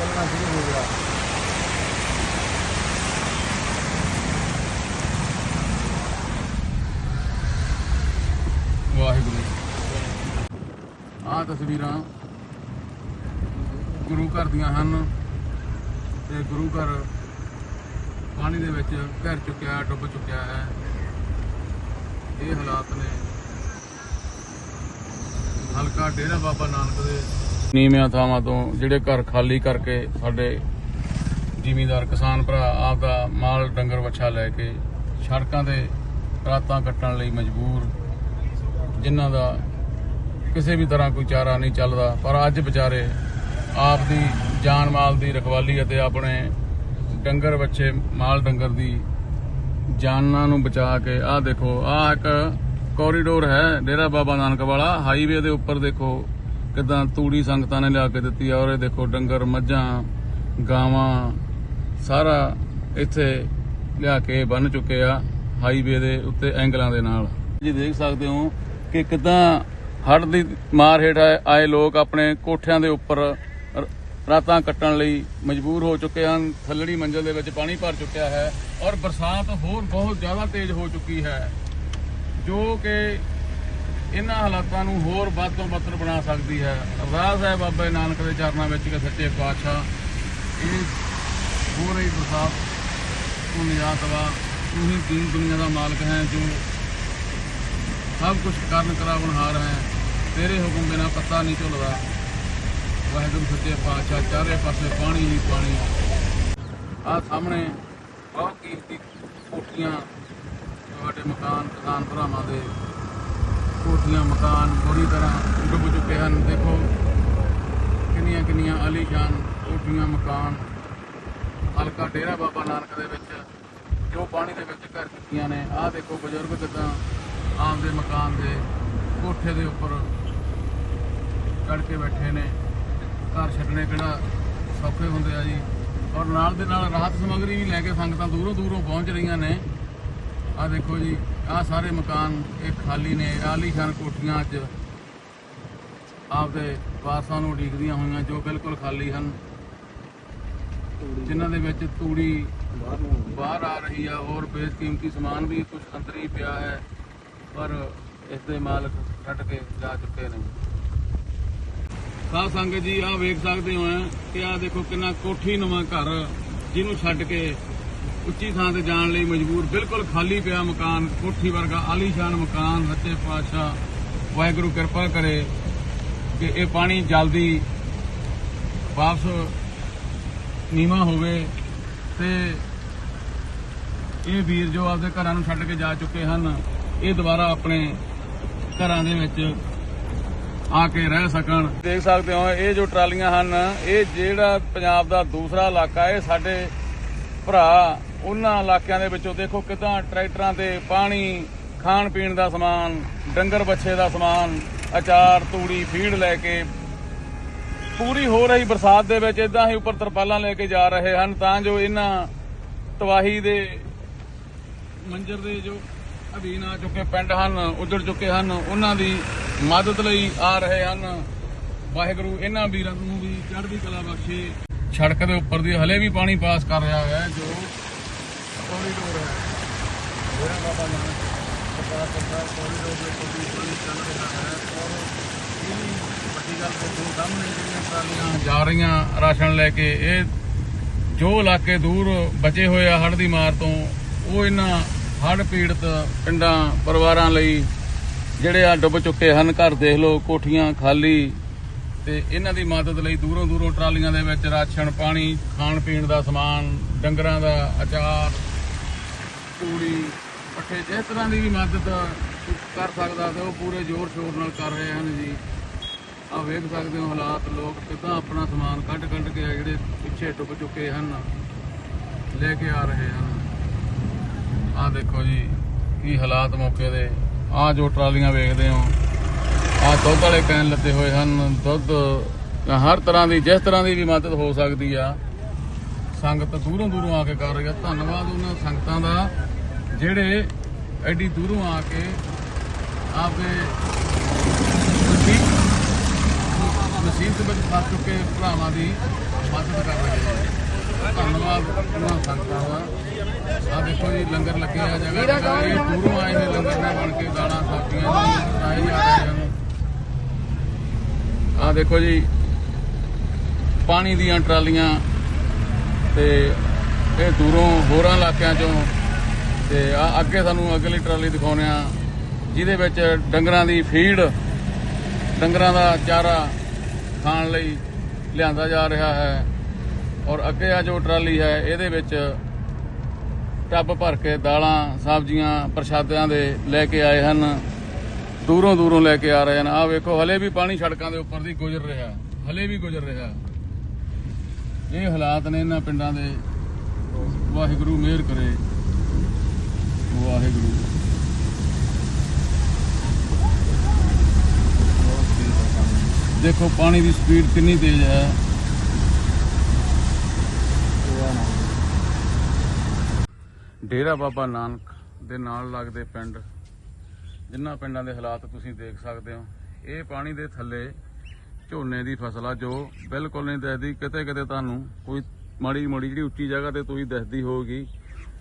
ਚੱਲਣਾ ਸ਼ੁਰੂ ਹੋ ਗਿਆ। ਵਾਹਿਗੁਰੂ। ਆਹ ਤਸਵੀਰਾਂ ਗੁਰੂ ਘਰ ਦੀਆਂ ਹਨ ਤੇ ਗੁਰੂ ਘਰ ਪਾਣੀ ਦੇ ਵਿੱਚ ਘਿਰ ਚੁੱਕਿਆ, ਡੁੱਬ ਚੁੱਕਿਆ ਹੈ। ਇਹ ਹਾਲਾਤ ਨੇ। ਹਲਕਾ ਡੇਰਾ ਬਾਬਾ ਨਾਨਕ ਦੇ ਨੀਵਿਆਂ ਥਾਵਾਂ ਤੋਂ ਜਿਹੜੇ ਘਰ ਖਾਲੀ ਕਰਕੇ ਸਾਡੇ ਜ਼ਿਮੀਂਦਾਰ ਕਿਸਾਨ ਭਰਾ ਆਪ ਦਾ ਮਾਲ ਡੰਗਰ ਵੱਛਾ ਲੈ ਕੇ ਸੜਕਾਂ ਤੇ ਰਾਤਾਂ ਕੱਟਣ ਲਈ ਮਜਬੂਰ, ਜਿਨ੍ਹਾਂ ਦਾ ਕਿਸੇ ਵੀ ਤਰ੍ਹਾਂ ਕੋਈ ਚਾਰਾ ਨਹੀਂ ਚੱਲਦਾ, ਪਰ ਅੱਜ ਵਿਚਾਰੇ ਆਪ ਦੀ ਜਾਨ ਮਾਲ ਦੀ ਰਖਵਾਲੀ ਅਤੇ ਆਪਣੇ ਡੰਗਰ ਬੱਚੇ ਮਾਲ ਡੰਗਰ ਦੀ ਜਾਨਾਂ ਨੂੰ ਬਚਾ ਕੇ, ਆਹ ਦੇਖੋ, ਆਹ ਇੱਕ ਕੋਰੀਡੋਰ ਹੈ ਡੇਰਾ ਬਾਬਾ ਨਾਨਕ ਵਾਲਾ ਹਾਈਵੇ ਦੇ ਉੱਪਰ ਦੇਖੋ। ਕਿਦਾਂ ਤੂੜੀ ਸੰਗਤਾਂ ਨੇ ਲਿਆ ਕੇ ਦਿੱਤੀ ਆ, ਔਰ ਇਹ ਦੇਖੋ ਡੰਗਰ, ਮੱਝਾਂ, ਗਾਵਾਂ, ਸਾਰਾ ਇੱਥੇ ਲਿਆ ਕੇ ਬੰਨ ਚੁੱਕੇ ਆ ਹਾਈਵੇ ਦੇ ਉੱਤੇ ਐਂਗਲਾਂ ਦੇ ਨਾਲ। ਜੀ ਦੇਖ ਸਕਦੇ ਹੋ ਕਿ ਕਿਦਾਂ ਹੜ੍ਹ ਦੀ ਮਾਰ ਹੇਠ ਆਏ- ਲੋਕ ਆਪਣੇ ਕੋਠਿਆਂ ਦੇ ਉੱਪਰ ਰਾਤਾਂ ਕੱਟਣ ਲਈ ਮਜਬੂਰ ਹੋ ਚੁੱਕੇ ਹਨ। ਥੱਲੜੀ ਮੰਜ਼ਲ ਦੇ ਵਿੱਚ ਪਾਣੀ ਭਰ ਚੁੱਕਿਆ ਹੈ ਔਰ ਬਰਸਾਤ ਹੋਰ ਬਹੁਤ ਜ਼ਿਆਦਾ ਤੇਜ਼ ਹੋ ਚੁੱਕੀ ਹੈ, ਜੋ ਕਿ ਇਹਨਾਂ ਹਾਲਾਤਾਂ ਨੂੰ ਹੋਰ ਵੱਧ ਤੋਂ ਬੱਤਰ ਬਣਾ ਸਕਦੀ ਹੈ। ਅਰਦਾਸ ਹੈ ਬਾਬਾ ਨਾਨਕ ਦੇ ਚਰਨਾਂ ਵਿੱਚ ਕਿ ਸੱਚੇ ਪਾਤਸ਼ਾਹ, ਇਹ ਹੋ ਰਹੀ ਬਰਸਾਤ ਤੋਂ ਨਿਜਾਤ ਵਾ। ਤੂੰ ਹੀ ਦੀਨ ਦੁਨੀਆ ਦਾ ਮਾਲਕ ਹੈ ਜੋ ਸਭ ਕੁਝ ਕਰਨ ਕਰਾਵਨਹਾਰ ਹੈ। ਤੇਰੇ ਹੁਕਮ ਬਿਨਾ ਪੱਤਾ ਨਹੀਂ ਝੁੱਲਦਾ। ਵਾਹਿਗੁਰੂ ਸੱਚੇ ਪਾਤਸ਼ਾਹ, ਚਾਰੇ ਪਾਸੇ ਪਾਣੀ ਹੀ ਪਾਣੀ। ਆ ਸਾਹਮਣੇ ਬਹੁਤ ਕੀਮਤੀ ਕੋਠੀਆਂ, ਤੁਹਾਡੇ ਮਕਾਨ, ਕਿਸਾਨ ਭਰਾਵਾਂ ਦੇ ਕੋਠੀਆਂ, ਮਕਾਨ ਬੁਰੀ ਤਰ੍ਹਾਂ ਡੁੱਬ ਚੁੱਕੇ ਹਨ। ਦੇਖੋ, ਕਿੰਨੀਆਂ ਕਿੰਨੀਆਂ ਆਲੀਸ਼ਾਨ ਕੋਠੀਆਂ, ਮਕਾਨ। ਹਲਕਾ ਡੇਰਾ ਬਾਬਾ ਨਾਨਕ ਦੇ ਵਿੱਚ, ਜੋ ਪਾਣੀ ਦੇ ਵਿੱਚ ਕਰ ਚੁੱਕੀਆਂ ਨੇ। ਆਹ ਦੇਖੋ ਬਜ਼ੁਰਗ ਕਿਦਾਂ ਦੇ ਮਕਾਨ ਦੇ ਕੋਠੇ ਦੇ ਉੱਪਰ ਚੜ ਕੇ ਬੈਠੇ ਨੇ। ਘਰ ਛੱਡਣੇ ਕਿਹੜਾ ਸੌਖੇ ਹੁੰਦੇ ਆ ਜੀ। ਔਰ ਨਾਲ ਦੇ ਨਾਲ ਰਾਹਤ ਸਮੱਗਰੀ ਵੀ ਲੈ ਕੇ ਸੰਗਤਾਂ ਦੂਰੋਂ ਦੂਰੋਂ ਪਹੁੰਚ ਰਹੀਆਂ ਨੇ। ਆਹ ਦੇਖੋ ਜੀ, ਆਹ ਸਾਰੇ ਮਕਾਨ ਇਹ ਖਾਲੀ ਨੇ ਆਲੀਸ਼ਾਨ ਕੋਠੀਆਂ ਅੱਜ ਆਪਦੇ ਵਾਰਸਾਂ ਨੂੰ ਉਡੀਕਦੀਆਂ ਹੋਈਆਂ, ਜੋ ਬਿਲਕੁਲ ਖਾਲੀ ਹਨ। ਜਿਨ੍ਹਾਂ ਦੇ ਵਿੱਚ ਤੂੜੀ ਬਾਹਰ ਆ ਰਹੀ ਆ ਔਰ ਬੇਸਕੀਮਤੀ ਸਮਾਨ ਵੀ ਕੁਝ ਅੰਦਰ ਹੀ ਪਿਆ ਹੈ, ਪਰ ਇਸ ਦੇ ਮਾਲਕ ਛੱਡ ਕੇ ਜਾ ਚੁੱਕੇ ਨੇ। ਸਾਧ ਸੰਗਤ ਜੀ, ਆਹ ਵੇਖ ਸਕਦੇ ਹੋ, ਕਿ ਆਹ ਦੇਖੋ ਕਿੰਨਾ ਕੋਠੀ ਨਵਾਂ ਘਰ ਜਿਹਨੂੰ ਛੱਡ ਕੇ ਉੱਚੀ ਥਾਂ ਤੇ ਜਾਣ ਲਈ ਮਜਬੂਰ, ਬਿਲਕੁਲ ਖਾਲੀ ਪਿਆ ਮਕਾਨ, ਕੋਠੀ ਵਰਗਾ ਆਲੀਸ਼ਾਨ ਮਕਾਨ, ਸੱਚੇ ਪਾਤਸ਼ਾਹ, ਵਾਹਿਗੁਰੂ ਕਿਰਪਾ ਕਰੇ ਕਿ ਇਹ ਪਾਣੀ ਜਲਦੀ ਵਾਪਸ ਨੀਵਾ ਹੋਵੇ ਤੇ ਇਹ ਵੀਰ ਜੋ ਆਪਦੇ ਘਰਾਂ ਨੂੰ ਛੱਡ ਕੇ ਜਾ ਚੁੱਕੇ ਹਨ, ਇਹ ਦੁਬਾਰਾ ਆਪਣੇ ਘਰਾਂ ਦੇ ਵਿੱਚ ਆ ਕੇ ਰਹਿ ਸਕਣ। ਦੇਖ ਸਕਦੇ ਹੋ, ਇਹ ਜੋ ਟਰਾਲੀਆਂ ਹਨ, ਇਹ ਜਿਹੜਾ ਪੰਜਾਬ ਦਾ ਦੂਸਰਾ ਇਲਾਕਾ ਇਹ ਸਾਡੇ ਭਰਾ ਉਹਨਾਂ ਇਲਾਕਿਆਂ ਦੇ ਵਿੱਚੋਂ ਦੇਖੋ ਕਿਦਾਂ ਟਰੈਕਟਰਾਂ ਤੇ ਪਾਣੀ, ਖਾਣ ਪੀਣ ਦਾ ਸਮਾਨ, ਡੰਗਰ ਬੱਛੇ ਦਾ ਸਮਾਨ, ਅਚਾਰ, ਤੂੜੀ, ਫੀਡ ਲੈ ਕੇ ਪੂਰੀ ਹੋ ਰਹੀ ਬਰਸਾਤ ਦੇ ਵਿੱਚ ਇਦਾਂ ਹੀ ਉੱਪਰ ਤਰਪਾਲਾਂ ਲੈ ਕੇ ਜਾ ਰਹੇ ਹਨ ਤਾਂ ਜੋ ਇਹਨਾਂ ਤਵਾਹੀ ਦੇ ਮੰਜਰ ਦੇ ਜੋ ਅਧੀਨ ਆ ਚੁੱਕੇ ਪਿੰਡ ਹਨ, ਉਜੜ ਚੁੱਕੇ ਹਨ, ਉਹਨਾਂ ਦੀ ਮਦਦ ਲਈ ਆ ਰਹੇ ਹਨ। ਵਾਹਿਗੁਰੂ ਇਹਨਾਂ ਵੀਰਾਂ ਨੂੰ ਵੀ ਚੜ੍ਹਦੀ ਕਲਾ ਬਖਸ਼ੇ। ਸੜਕ ਦੇ ਉੱਪਰ ਦੀ ਹਲੇ ਵੀ ਪਾਣੀ ਪਾਸ ਕਰ ਰਿਹਾ ਹੈ ਜੋ ਕੋਰੀਡੋਰ ਹੈ। ਮੇਰਾ ਬਾਬਾ ਨਾਨਕ ਸਰਕਾਰ ਸਰਕਾਰ ਕੋਰੀਡੋਰ ਦੇ ਕੋਈ ਪਾਣੀ ਚੱਲ ਰਿਹਾ ਹੈ ਔਰ ਇਹਦੀ ਵੱਡੀ ਗੱਲ ਦੇਖੋ ਸਾਹਮਣੇ ਜਿਹੜੀਆਂ ਟਰਾਲੀਆਂ ਜਾ ਰਹੀਆਂ ਰਾਸ਼ਨ ਲੈ ਕੇ, ਇਹ ਜੋ ਇਲਾਕੇ ਦੂਰ ਬਚੇ ਹੋਏ ਆ ਹੜ੍ਹ ਦੀ ਮਾਰ ਤੋਂ, ਉਹ ਇਹਨਾਂ ਹੜ੍ਹ ਪੀੜਤ ਪਿੰਡਾਂ, ਪਰਿਵਾਰਾਂ ਲਈ ਜਿਹੜੇ ਆ ਡੁੱਬ ਚੁੱਕੇ ਹਨ। ਘਰ ਦੇਖ ਲਓ, ਕੋਠੀਆਂ ਖਾਲੀ ਤੇ ਇਹਨਾਂ ਦੀ ਮਦਦ ਲਈ ਦੂਰੋਂ ਦੂਰੋਂ ਟਰਾਲੀਆਂ ਦੇ ਵਿੱਚ ਰਾਸ਼ਨ, ਪਾਣੀ ਖਾਣ ਪੀਣ ਦਾ ਸਮਾਨ, ਡੰਗਰਾਂ ਦਾ ਅਚਾਰ ਤੂੜੀ ਪੱਠੇ ਜਿਸ ਤਰ੍ਹਾਂ ਦੀ ਵੀ ਮਦਦ ਕਰ ਸਕਦਾ ਤੇ ਉਹ ਪੂਰੇ ਜ਼ੋਰ ਸ਼ੋਰ ਨਾਲ ਕਰ ਰਹੇ ਹਨ ਜੀ। ਆ ਵੇਖ ਸਕਦੇ ਹੋ ਹਾਲਾਤ, ਲੋਕ ਕਿਦਾਂ ਆਪਣਾ ਸਮਾਨ ਕੱਢ ਕੱਢ ਕੇ ਆ ਜਿਹੜੇ ਪਿੱਛੇ ਟੁੱਕ ਚੁੱਕੇ ਹਨ, ਲੈ ਕੇ ਆ ਰਹੇ ਹਨ। ਆ ਦੇਖੋ ਜੀ, ਕੀ ਹਾਲਾਤ ਮੌਕੇ ਦੇ। ਆ ਜੋ ਟਰਾਲੀਆਂ ਵੇਖਦੇ ਹੋ ਆ ਦੁੱਧ ਵਾਲੇ ਕੈਨ ਲੱਤੇ ਹੋਏ ਹਨ। ਦੁੱਧ, ਹਰ ਤਰ੍ਹਾਂ ਦੀ, ਜਿਸ ਤਰ੍ਹਾਂ ਦੀ ਵੀ ਮਦਦ ਹੋ ਸਕਦੀ ਆ ਸੰਗਤ ਦੂਰੋਂ ਦੂਰੋਂ ਆ ਕੇ ਕਰ ਰਹੀ ਆ। ਧੰਨਵਾਦ ਉਹਨਾਂ ਸੰਗਤਾਂ ਦਾ ਜਿਹੜੇ ਐਡੀ ਦੂਰੋਂ ਆ ਕੇ ਆਪਦੇ ਨਸੀਬ ਵਿੱਚ ਫਸ ਚੁੱਕੇ ਭਰਾਵਾਂ ਦੀ ਮਦਦ ਕਰ ਰਹੇ ਨੇ। ਧੰਨਵਾਦ ਉਹਨਾਂ ਸੰਗਤਾਂ ਦਾ। ਆ ਦੇਖੋ ਜੀ ਲੰਗਰ ਲੱਗਿਆ ਆ ਜਗ੍ਹਾ ਜਗ੍ਹਾ। ਦੂਰੋਂ ਆਏ ਨੇ ਲੰਗਰ ਨੇ ਬਣ ਕੇ ਦਾਣਾ ਸਬਜ਼ੀਆਂ ਆਏ ਜਾ ਰਹੇ ਨੇ। ਆ ਦੇਖੋ ਜੀ ਪਾਣੀ ਦੀਆਂ ਟਰਾਲੀਆਂ ਤੇ ਇਹ ਦੂਰੋਂ ਹੋਰਾਂ ਇਲਾਕਿਆਂ ਚੋਂ ਤੇ ਆ ਅੱਗੇ ਸਾਨੂੰ ਅਗਲੀ ਟਰਾਲੀ ਦਿਖਾਉਂਦੇ ਆ ਜਿਹਦੇ ਵਿੱਚ ਡੰਗਰਾਂ ਦੀ ਫੀਡ, ਡੰਗਰਾਂ ਦਾ ਚਾਰਾ ਖਾਣ ਲਈ ਲਿਆਂਦਾ ਜਾ ਰਿਹਾ ਹੈ ਔਰ ਅੱਗੇ ਆ ਜੋ ਟਰਾਲੀ ਹੈ, ਇਹਦੇ ਵਿੱਚ ਟੱਬ ਭਰ ਕੇ ਦਾਲਾਂ, ਸਬਜ਼ੀਆਂ, ਪ੍ਰਸ਼ਾਦਿਆਂ ਦੇ ਲੈ ਕੇ ਆਏ ਹਨ। ਦੂਰੋਂ ਦੂਰੋਂ ਲੈ ਕੇ ਆ ਰਹੇ ਹਨ। ਆਹ ਵੇਖੋ, ਹਲੇ ਵੀ ਪਾਣੀ ਸੜਕਾਂ ਦੇ ਉੱਪਰ ਦੀ ਗੁਜ਼ਰ ਰਿਹਾ ਹਲੇ ਵੀ ਗੁਜ਼ਰ ਰਿਹਾ ਇਹ ਹਾਲਾਤ ਨੇ ਇਹਨਾਂ ਪਿੰਡਾਂ ਦੇ। ਵਾਹਿਗੁਰੂ ਮਿਹਰ ਕਰੇ। ਵਾਹਿਗੁਰੂ। ਦੇਖੋ, ਪਾਣੀ ਦੀ ਸਪੀਡ ਕਿੰਨੀ ਤੇਜ਼ ਹੈ। ਡੇਰਾ ਬਾਬਾ ਨਾਨਕ ਦੇ ਨਾਲ ਲੱਗਦੇ ਪਿੰਡ ਜਿਨ੍ਹਾਂ ਪਿੰਡਾਂ ਦੇ ਹਾਲਾਤ ਤੁਸੀਂ ਦੇਖ ਸਕਦੇ ਹੋ, ਇਹ ਪਾਣੀ ਦੇ ਥੱਲੇ ਝੋਨੇ ਦੀ ਫਸਲ ਆ, ਜੋ ਬਿਲਕੁਲ ਨਹੀਂ ਦਿਖਦੀ ਕਿਤੇ ਕਿਤੇ ਤੁਹਾਨੂੰ ਕੋਈ ਮਾੜੀ ਮਾੜੀ ਜਿਹੜੀ ਉੱਚੀ ਜਗ੍ਹਾ ਤੇ ਤੁਸੀਂ ਦਿਖਦੀ ਹੋਊਗੀ।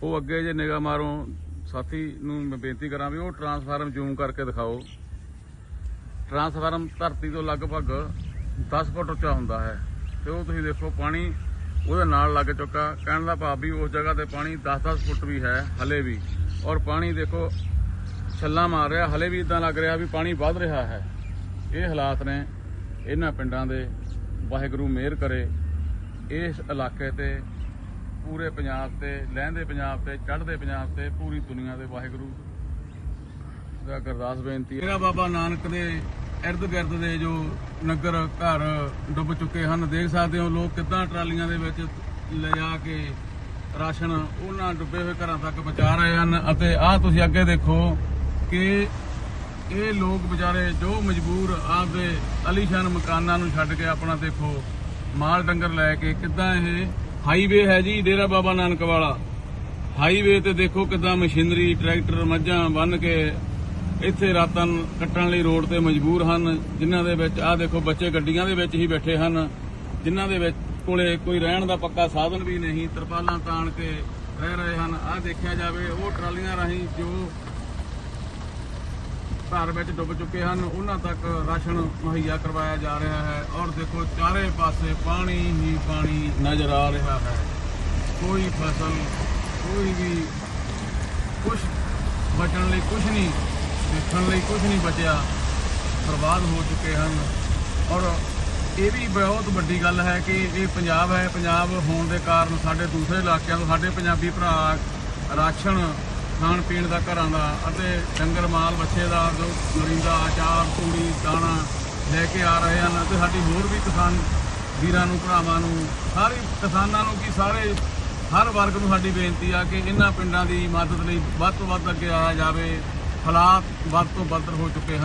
ਉਹ ਅੱਗੇ ਜੇ ਨਿਗਾਹ ਮਾਰੋ, ਸਾਥੀ ਨੂੰ ਮੈਂ ਬੇਨਤੀ ਕਰਾਂ ਵੀ ਉਹ ਟਰਾਂਸਫਾਰਮ ਜ਼ੂਮ ਕਰਕੇ ਦਿਖਾਓ। ਟਰਾਂਸਫਾਰਮ ਧਰਤੀ ਤੋਂ ਲਗਭਗ 10 ਫੁੱਟ ਉੱਚਾ ਹੁੰਦਾ ਹੈ ਤੇ ਉਹ ਤੁਸੀਂ ਦੇਖੋ ਪਾਣੀ ਉਹਦੇ ਨਾਲ ਲੱਗ ਚੁੱਕਾ। ਕਹਿਣ ਦਾ ਭਾਵ ਵੀ ਉਸ ਜਗ੍ਹਾ ਤੇ ਪਾਣੀ 10-10 ਫੁੱਟ ਵੀ ਹੈ, ਹਲੇ ਵੀ। ਔਰ ਪਾਣੀ ਦੇਖੋ, ਛੱਲਾ ਮਾਰ ਰਿਹਾ, ਹਲੇ ਵੀ ਇਦਾਂ ਲੱਗ ਰਿਹਾ ਵੀ ਪਾਣੀ ਵੱਧ ਰਿਹਾ ਹੈ। ਇਹ ਹਾਲਾਤ ਨੇ। ਇਹਨਾਂ ਪਿੰਡਾਂ ਦੇ ਵਾਹਿਗੁਰੂ ਮਿਹਰ ਕਰੇ, ਇਸ ਇਲਾਕੇ ਤੇ, ਪੂਰੇ ਪੰਜਾਬ ਤੇ, ਲਹਿੰਦੇ ਪੰਜਾਬ ਤੇ, ਚੜ੍ਹਦੇ ਪੰਜਾਬ ਤੇ, ਪੂਰੀ ਦੁਨੀਆ ਦੇ ਵਾਹਿਗੁਰੂ ਦਾ ਗੁਰਦਾਸ ਬੇਨਤੀ ਮੇਰਾ ਬਾਬਾ ਨਾਨਕ ਦੇ ਇਰਦ ਗਿਰਦ ਦੇ ਜੋ ਨਗਰ ਘਰ ਡੁੱਬ ਚੁੱਕੇ ਹਨ, ਦੇਖ ਸਕਦੇ ਹੋ ਲੋਕ ਕਿੱਦਾਂ ਟਰਾਲੀਆਂ ਦੇ ਵਿੱਚ ਲਿਜਾ ਕੇ ਰਾਸ਼ਨ ਉਹਨਾਂ ਡੁੱਬੇ ਹੋਏ ਘਰਾਂ ਤੱਕ ਪਹੁੰਚਾ ਰਹੇ ਹਨ ਅਤੇ ਆਹ ਤੁਸੀਂ ਅੱਗੇ ਦੇਖੋ ਕਿ ਇਹ ਲੋਕ ਵਿਚਾਰੇ ਜੋ ਮਜਬੂਰ ਆਪਦੇ ਅਲੀਸ਼ਾਨ ਮਕਾਨਾਂ ਨੂੰ ਛੱਡ ਕੇ ਆਪਣਾ ਦੇਖੋ, ਮਾਲ ਡੰਗਰ ਲੈ ਕੇ ਕਿੱਦਾਂ ਇਹ ਹਾਈਵੇ ਹੈ ਜੀ, ਡੇਰਾ ਬਾਬਾ ਨਾਨਕ ਵਾਲਾ। ਹਾਈਵੇ ਤੇ ਦੇਖੋ ਕਿੱਦਾਂ ਮਸ਼ੀਨਰੀ, ਟਰੈਕਟਰ, ਮੱਝਾਂ ਬੰਨ ਕੇ ਇੱਥੇ ਰਾਤਾਂ ਕੱਟਣ ਲਈ ਰੋਡ ਤੇ ਮਜਬੂਰ ਹਨ, ਜਿਨ੍ਹਾਂ ਦੇ ਵਿੱਚ ਆਹ ਦੇਖੋ ਬੱਚੇ ਗੱਡੀਆਂ ਦੇ ਵਿੱਚ ਹੀ ਬੈਠੇ ਹਨ, ਜਿਨ੍ਹਾਂ ਦੇ ਵਿੱਚ ਕੋਲੇ ਕੋਈ ਰਹਿਣ ਦਾ ਪੱਕਾ ਸਾਧਨ ਵੀ ਨਹੀਂ, ਤਰਪਾਲਾਂ ਤਾਣ ਕੇ ਰਹਿ ਰਹੇ ਹਨ। ਆਹ ਦੇਖਿਆ ਜਾਵੇ, ਉਹ ਟਰਾਲੀਆਂ ਰਾਹੀਂ ਜੋ ਘਰ ਵਿੱਚ ਡੁੱਬ ਚੁੱਕੇ ਹਨ। ਉਹਨਾਂ ਤੱਕ ਰਾਸ਼ਨ ਮੁਹੱਈਆ ਕਰਵਾਇਆ ਜਾ ਰਿਹਾ ਹੈ ਔਰ ਦੇਖੋ, ਚਾਰੇ ਪਾਸੇ ਪਾਣੀ ਹੀ ਪਾਣੀ ਨਜ਼ਰ ਆ ਰਿਹਾ ਹੈ। ਕੋਈ ਫਸਲ, ਕੋਈ ਵੀ ਕੁਝ ਬਚਣ ਲਈ ਕੁਝ ਨਹੀਂ, ਦੇਖਣ ਲਈ ਕੁਝ ਨਹੀਂ ਬਚਿਆ। ਬਰਬਾਦ ਹੋ ਚੁੱਕੇ ਹਨ। ਔਰ ਇਹ ਵੀ ਬਹੁਤ ਵੱਡੀ ਗੱਲ ਹੈ ਕਿ ਇਹ ਪੰਜਾਬ ਹੈ। ਪੰਜਾਬ ਹੋਣ ਦੇ ਕਾਰਨ ਸਾਡੇ ਦੂਸਰੇ ਇਲਾਕਿਆਂ ਤੋਂ ਸਾਡੇ ਪੰਜਾਬੀ ਭਰਾ ਰਾਸ਼ਨ ਖਾਣ ਪੀਣ ਦਾ ਘਰਾਂ ਦਾ ਅਤੇ ਡੰਗਰ ਮਾਲ, ਬੱਚੇ ਦਾ, ਜੋ ਲੋੜੀਂਦਾ ਆਚਾਰ ਤੂੜੀ, ਦਾਣਾ ਲੈ ਕੇ ਆ ਰਹੇ ਹਨ ਤੇ ਸਾਡੀ ਹੋਰ ਵੀ ਕਿਸਾਨ ਵੀਰਾਂ ਨੂੰ, ਭਰਾਵਾਂ ਨੂੰ, ਸਾਰੇ ਕਿਸਾਨਾਂ ਨੂੰ ਕੀ ਸਾਰੇ, ਹਰ ਵਰਗ ਨੂੰ ਸਾਡੀ ਬੇਨਤੀ ਆ ਕਿ ਇਹਨਾਂ ਪਿੰਡਾਂ ਦੀ ਮਦਦ ਲਈ ਵੱਧ ਤੋਂ ਵੱਧ ਅੱਗੇ ਆਇਆ ਜਾਵੇ। ਹਾਲਾਤ ਵੱਧ ਤੋਂ ਬਦਤਰ ਹੋ ਚੁੱਕੇ ਹਨ।